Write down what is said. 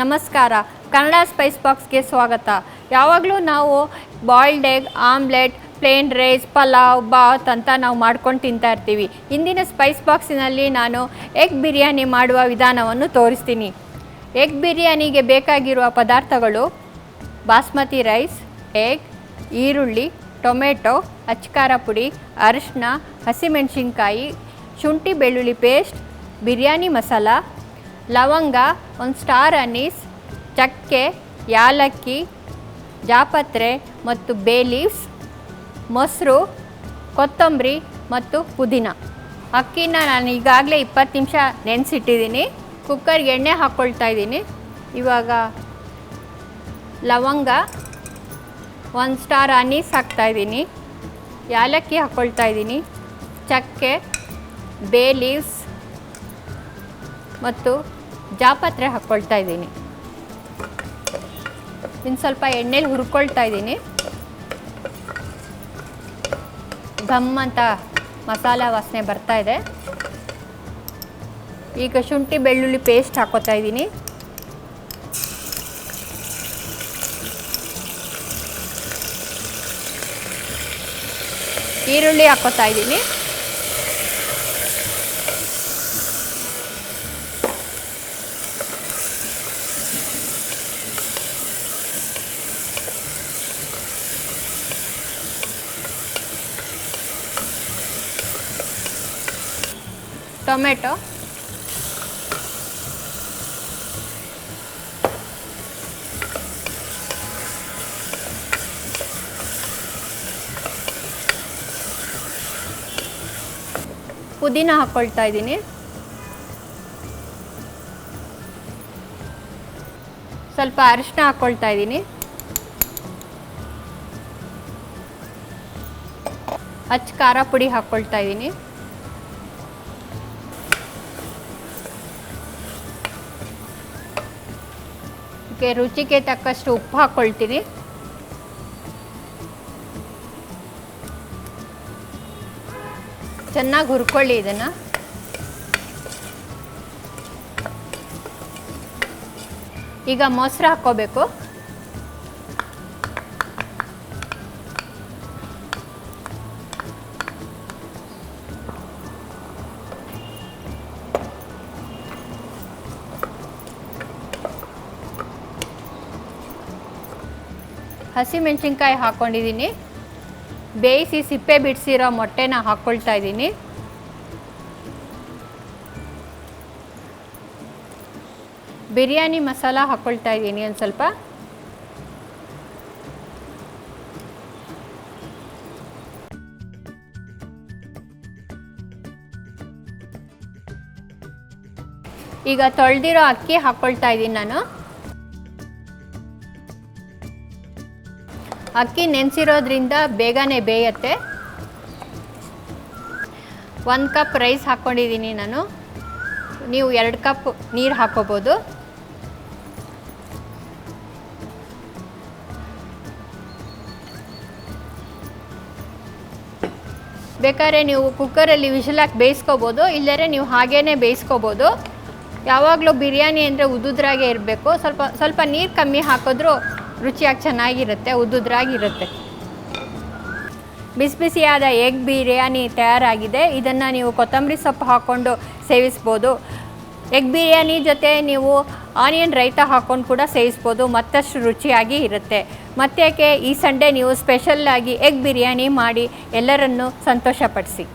ನಮಸ್ಕಾರ. ಕನ್ನಡ ಸ್ಪೈಸ್ ಬಾಕ್ಸ್ಗೆ ಸ್ವಾಗತ. ಯಾವಾಗಲೂ ನಾವು boiled egg omelette plain rice pulao Baat ಅಂತ ನಾವು ಮಾಡ್ಕೊಂಡು ತಿಂತಾ ಇರ್ತೀವಿ. ಇಂದಿನ ಸ್ಪೈಸ್ ಬಾಕ್ಸಿನಲ್ಲಿ ನಾನು ಎಗ್ ಬಿರಿಯಾನಿ ಮಾಡುವ ವಿಧಾನವನ್ನು ತೋರಿಸ್ತೀನಿ. ಎಗ್ ಬಿರಿಯಾನಿಗೆ ಬೇಕಾಗಿರುವ ಪದಾರ್ಥಗಳು ಬಾಸ್ಮತಿ ರೈಸ್ ಎಗ್ ಈರುಳ್ಳಿ, ಟೊಮೆಟೊ ಅಚ್ಕಾರ ಪುಡಿ ಅರಿಶಿನ ಹಸಿಮೆಣಸಿನ್ಕಾಯಿ, ಶುಂಠಿ ಬೆಳ್ಳುಳ್ಳಿ ಪೇಸ್ಟ್ ಬಿರಿಯಾನಿ ಮಸಾಲ ಲವಂಗ, ಒಂದು ಸ್ಟಾರ್ ಅನೀಸ್, ಚಕ್ಕೆ, ಯಾಲಕ್ಕಿ, ಜಾಪತ್ರೆ ಮತ್ತು ಬೇ ಲೀವ್ಸ್, ಮೊಸರು, ಕೊತ್ತಂಬರಿ ಮತ್ತು ಪುದೀನ. ಅಕ್ಕಿನ ನಾನು ಈಗಾಗಲೇ ಇಪ್ಪತ್ತು ನಿಮಿಷ ನೆನೆಸಿಟ್ಟಿದ್ದೀನಿ. ಕುಕ್ಕರ್ಗೆ ಎಣ್ಣೆ ಹಾಕ್ಕೊಳ್ತಾ ಇದ್ದೀನಿ. ಇವಾಗ ಲವಂಗ, ಒಂದು ಸ್ಟಾರ್ ಅನೀಸ್ ಹಾಕ್ತಾಯಿದ್ದೀನಿ ಯಾಲಕ್ಕಿ ಹಾಕ್ಕೊಳ್ತಾ ಇದ್ದೀನಿ. ಚಕ್ಕೆ, ಬೇ ಲೀವ್ಸ್ ಮತ್ತು ಜಾಪತ್ರೆ ಹಾಕ್ಕೊಳ್ತಾ ಇದ್ದೀನಿ. ಇನ್ನು ಸ್ವಲ್ಪ ಎಣ್ಣೆಲಿ ಹುರ್ಕೊಳ್ತಾ ಇದ್ದೀನಿ. ಘಮ್ ಅಂತ ಮಸಾಲ ವಾಸನೆ ಬರ್ತಾ ಇದೆ. ಈಗ ಶುಂಠಿ ಬೆಳ್ಳುಳ್ಳಿ ಪೇಸ್ಟ್ ಹಾಕೋತಾ ಇದ್ದೀನಿ. ಈರುಳ್ಳಿ ಹಾಕೋತಾ ಇದ್ದೀನಿ. ಟೊಮೆಟೊ. ಪುದೀನ ಹಾಕ್ಕೊಳ್ತಾ ಇದ್ದೀನಿ. ಸ್ವಲ್ಪ ಅರಿಶಿನ ಹಾಕ್ಕೊಳ್ತಾ ಇದ್ದೀನಿ. ಅಚ್ಚ ಖಾರ ಪುಡಿ ಹಾಕ್ಕೊಳ್ತಾ ಇದ್ದೀನಿ. ಇದಕ್ಕೆ ರುಚಿಗೆ ತಕ್ಕಷ್ಟು ಉಪ್ಪು ಹಾಕ್ಕೊಳ್ತೀನಿ ಚೆನ್ನಾಗಿ ಹುರ್ಕೊಳ್ಳಿ ಇದನ್ನು. ಈಗ ಮೊಸರು ಹಾಕ್ಕೋಬೇಕು ಹಸಿಮೆಣಸಿನ್ಕಾಯಿ ಹಾಕ್ಕೊಂಡಿದ್ದೀನಿ ಬೇಯಿಸಿ ಸಿಪ್ಪೆ ಬಿಡಿಸಿರೋ ಮೊಟ್ಟೆನ ಹಾಕ್ಕೊಳ್ತಾ ಇದ್ದೀನಿ. ಬಿರಿಯಾನಿ ಮಸಾಲ ಹಾಕ್ಕೊಳ್ತಾ ಇದ್ದೀನಿ ಒಂದು ಸ್ವಲ್ಪ. ಈಗ ತೊಳೆದಿರೋ ಅಕ್ಕಿ ಹಾಕ್ಕೊಳ್ತಾ ಇದ್ದೀನಿ ನಾನು. ಅಕ್ಕಿ ನೆನೆಸಿರೋದ್ರಿಂದ ಬೇಗನೆ ಬೇಯತ್ತೆ. ಒಂದು ಕಪ್ ರೈಸ್ ಹಾಕ್ಕೊಂಡಿದ್ದೀನಿ ನಾನು. ನೀವು ಎರಡು ಕಪ್ ನೀರು ಹಾಕೋಬೋದು. ಬೇಕಾದ್ರೆ ನೀವು ಕುಕ್ಕರಲ್ಲಿ ವಿಶಲಾಕಿ ಬೇಯಿಸ್ಕೋಬೋದು, ಇಲ್ಲದ್ರೆ ನೀವು ಹಾಗೇ ಬೇಯಿಸ್ಕೋಬೋದು. ಯಾವಾಗಲೂ ಬಿರಿಯಾನಿ ಅಂದರೆ ಉದುದ್ರಾಗೆ ಇರಬೇಕು. ಸ್ವಲ್ಪ ಸ್ವಲ್ಪ ನೀರು ಕಮ್ಮಿ ಹಾಕಿದ್ರೂ ರುಚಿಯಾಗಿ ಚೆನ್ನಾಗಿರುತ್ತೆ, ಉದ್ದುದ್ರಾಗಿರುತ್ತೆ. ಬಿಸಿ ಬಿಸಿಯಾದ ಎಗ್ ಬಿರಿಯಾನಿ ತಯಾರಾಗಿದೆ. ಇದನ್ನು ನೀವು ಕೊತ್ತಂಬರಿ ಸೊಪ್ಪು ಹಾಕ್ಕೊಂಡು ಸೇವಿಸ್ಬೋದು. ಎಗ್ ಬಿರಿಯಾನಿ ಜೊತೆ ನೀವು ಆನಿಯನ್ ರೈತ ಹಾಕ್ಕೊಂಡು ಕೂಡ ಸೇವಿಸ್ಬೋದು, ಮತ್ತಷ್ಟು ರುಚಿಯಾಗಿ ಇರುತ್ತೆ. ಮತ್ತೇಕೆ ಈ ಸಂಡೇ ನೀವು ಸ್ಪೆಷಲ್ಲಾಗಿ ಎಗ್ ಬಿರಿಯಾನಿ ಮಾಡಿ ಎಲ್ಲರನ್ನು ಸಂತೋಷಪಡಿಸಿ.